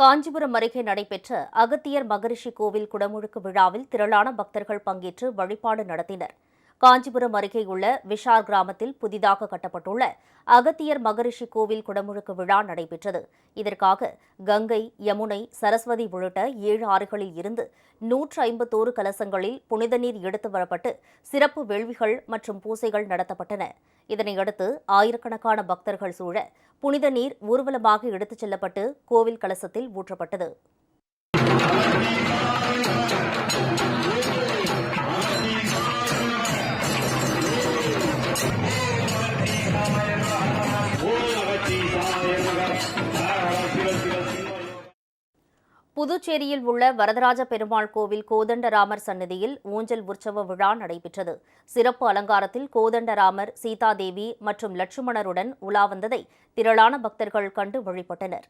காஞ்சிபுரம் அருகே நடைபெற்ற அகத்தியர் மகரிஷி கோவில் குடமுழுக்கு விழாவில் திரளான பக்தர்கள் பங்கேற்று வழிபாடு நடத்தினர். காஞ்சிபுரம் அருகே உள்ள விஷார் கிராமத்தில் புதிதாக கட்டப்பட்டுள்ள அகத்தியர் மகரிஷி கோவில் குடமுழுக்கு விழா நடைபெற்றது. இதற்காக கங்கை யமுனை சரஸ்வதி உள்ளிட்ட ஏழு ஆறுகளில் இருந்து நூற்று ஐம்பத்தோரு கலசங்களில் புனித நீர் எடுத்து வரப்பட்டு சிறப்பு வேள்விகள் மற்றும் பூசைகள் நடத்தப்பட்டன. இதனையடுத்து ஆயிரக்கணக்கான பக்தர்கள் சூழ புனித நீர் ஊர்வலமாக எடுத்துச் செல்லப்பட்டு கோவில் கலசத்தில் ஊற்றப்பட்டது. புதுச்சேரியில் உள்ள வரதராஜ பெருமாள் கோவில் கோதண்டராமர் சன்னதியில் ஊஞ்சல் உற்சவ விழா நடைபெற்றது. சிறப்பு அலங்காரத்தில் கோதண்டராமர் சீதாதேவி மற்றும் லட்சுமணருடன் உலா வந்ததை திரளான பக்தர்கள் கண்டு வழிபட்டனர்.